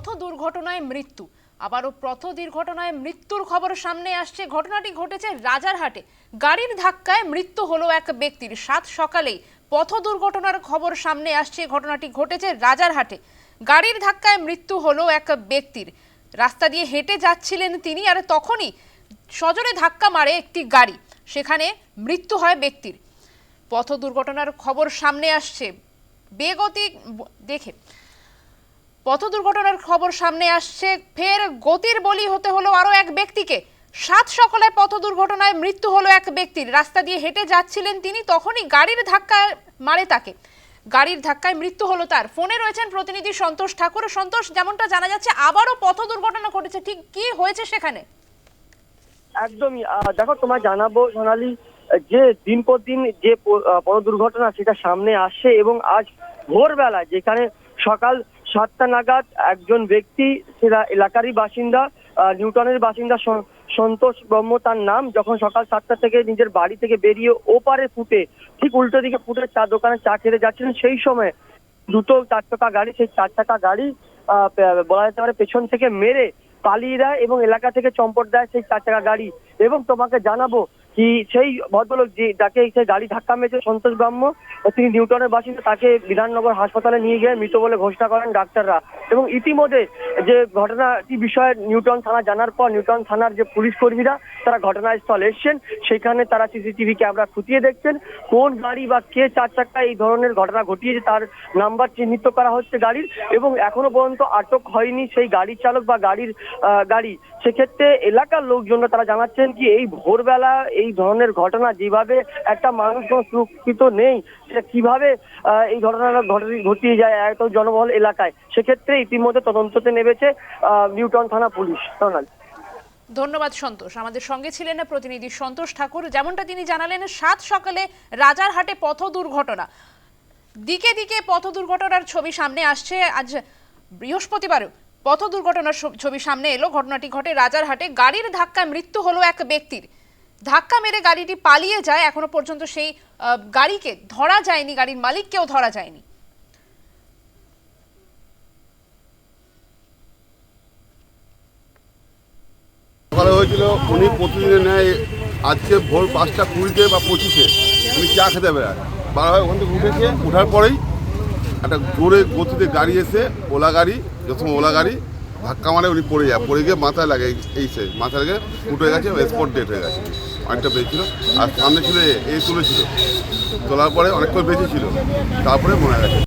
পথ দুর্ঘটনায় মৃত্যু। আবারও পথ দুর্ঘটনায় মৃত্যুর খবর সামনে আসছে। ঘটনাটি ঘটেছে রাজারহাটে। গাড়ির ধাক্কায় মৃত্যু হলো এক ব্যক্তির। সাত সকালেই পথ দুর্ঘটনার খবর সামনে আসছে। ঘটনাটি ঘটেছে রাজারহাটে। গাড়ির ধাক্কায় মৃত্যু হলো এক ব্যক্তির। রাস্তা দিয়ে হেঁটে যাচ্ছিলেন তিনি আর তখনই সজোরে ধাক্কা মারে একটি গাড়ি। সেখানে মৃত্যু হয় ব্যক্তির। পথ দুর্ঘটনার খবর সামনে আসছে। বেগতি দেখে পথ দুর্ঘটনার খবর সামনে আসছে। ফের গতির বলি হতে হলো আরও এক ব্যক্তিকে। সাত সকালে পথ দুর্ঘটনায় মৃত্যু হলো এক ব্যক্তির। রাস্তা দিয়ে হেঁটে যাচ্ছিলেন তিনি, তখনই গাড়ির ধাক্কা মারে তাকে। গাড়ির ধাক্কায় মৃত্যু হলো তার। ফোনে রয়েছেন প্রতিনিধি সন্তোষ ঠাকুর। সন্তোষ, যেমনটা জানা যাচ্ছে, আবারও পথ দুর্ঘটনা ঘটেছে। ঠিক কি হয়েছে সেখানে? একদমই। দেখো, তোমায় জানাব, সোনালি, যে দিন পর দিন যে পথ দুর্ঘটনা সেটা সামনে আসছে এবং আজ ভোরবেলা যেখানে সকাল সাতটা নাগাদ একজন ব্যক্তি সেটা এলাকারই বাসিন্দা নিউটনের বাসিন্দা সন্তোষ ব্রহ্ম তার নাম, যখন সকাল সাতটা থেকে নিজের বাড়ি থেকে বেরিয়ে ওপারে ফুটে, ঠিক উল্টো দিকে ফুটে চা দোকানে চা খেতে যাচ্ছিলেন, সেই সময় দুটো চার চাকা গাড়ি, সেই চার চাকা গাড়ি বলা যেতে পারে পেছন থেকে মেরে পালিয়ে দেয় এবং এলাকা থেকে চম্পট দেয় সেই চার চাকা গাড়ি। এবং তোমাকে জানাব কি সেই ভদ্রলোক যে, যাকে সেই গাড়ি ধাক্কা মেরেছে সন্তোষ ব্রাহ্ম তিনি নিউটনের বাসিন্দা, তাকে বিধাননগর হাসপাতালে নিয়ে গিয়ে মৃত বলে ঘোষণা করেন ডাক্তাররা। এবং ইতিমধ্যে যে ঘটনাটি বিষয়ে নিউটন থানা জানার পর, নিউটন থানার যে পুলিশ কর্মীরা, তারা ঘটনাস্থল এসছেন। সেখানে তারা সিসিটিভি ক্যামেরা খুঁটিয়ে দেখছেন কোন গাড়ি বা কে চার চাকা এই ধরনের ঘটনা ঘটিয়েছে, তার নাম্বার চিহ্নিত করা হচ্ছে গাড়ির। এবং এখনও পর্যন্ত আটক হয়নি সেই গাড়ির চালক বা গাড়ির গাড়ি। সেক্ষেত্রে এলাকার লোকজনরা তারা জানাচ্ছেন কি, এই ভোরবেলা এই ধরনের ঘটনা যেভাবে একটা মানুষ কোনো সুরক্ষিত নেই সেটা কীভাবে এই ঘটনাটা ঘটে- ঘটিয়ে যায় এত জনবহুল এলাকায়? সেক্ষেত্রে ইতিমধ্যে তদন্ততে নেমেছে নিউটন থানা পুলিশ। সোনাল। ধন্যবাদ সন্তোষ। আমাদের সঙ্গে ছিলেন প্রতিনিধি সন্তোষ ঠাকুর। যেমনটা তিনি জানালেন, সাত সকালে রাজারহাটে পথ দুর্ঘটনা। দিকে দিকে পথ দুর্ঘটনার ছবি সামনে আসছে। আজ বৃহস্পতিবারও পথ দুর্ঘটনার ছবি সামনে এলো। ঘটনাটি ঘটে রাজারহাটে। গাড়ির ধাক্কায় মৃত্যু হলো এক ব্যক্তির। ধাক্কা মেরে গাড়িটি পালিয়ে যায়, এখনও পর্যন্ত সেই গাড়িকে ধরা যায়নি, গাড়ির মালিককেও ধরা যায়নি। হয়েছিল, উনি প্রতিদিনের আজকে ভোর পাঁচটা কুড়িতে বা পঁচিশে উনি চা খেতে বেড়ায়। বার ওখান থেকে উঠেছে ওঠার পরেই একটা জোরে গতিতে গাড়ি এসে, ওলা গাড়ি যখন ওলা গাড়ি, ধাক্কা মারে উনি পড়ে যায়, পড়ে গিয়ে মাথায় লাগে এই সে মাথায় লেগে উঠে গেছে স্পট ডেট হয়ে গেছে। অনেকটা পেয়েছিল। আর সামনে ছিল এ তুলেছিল তোলার পরে অনেকক্ষণ বেঁচে ছিল। তারপরে মনে গেছে।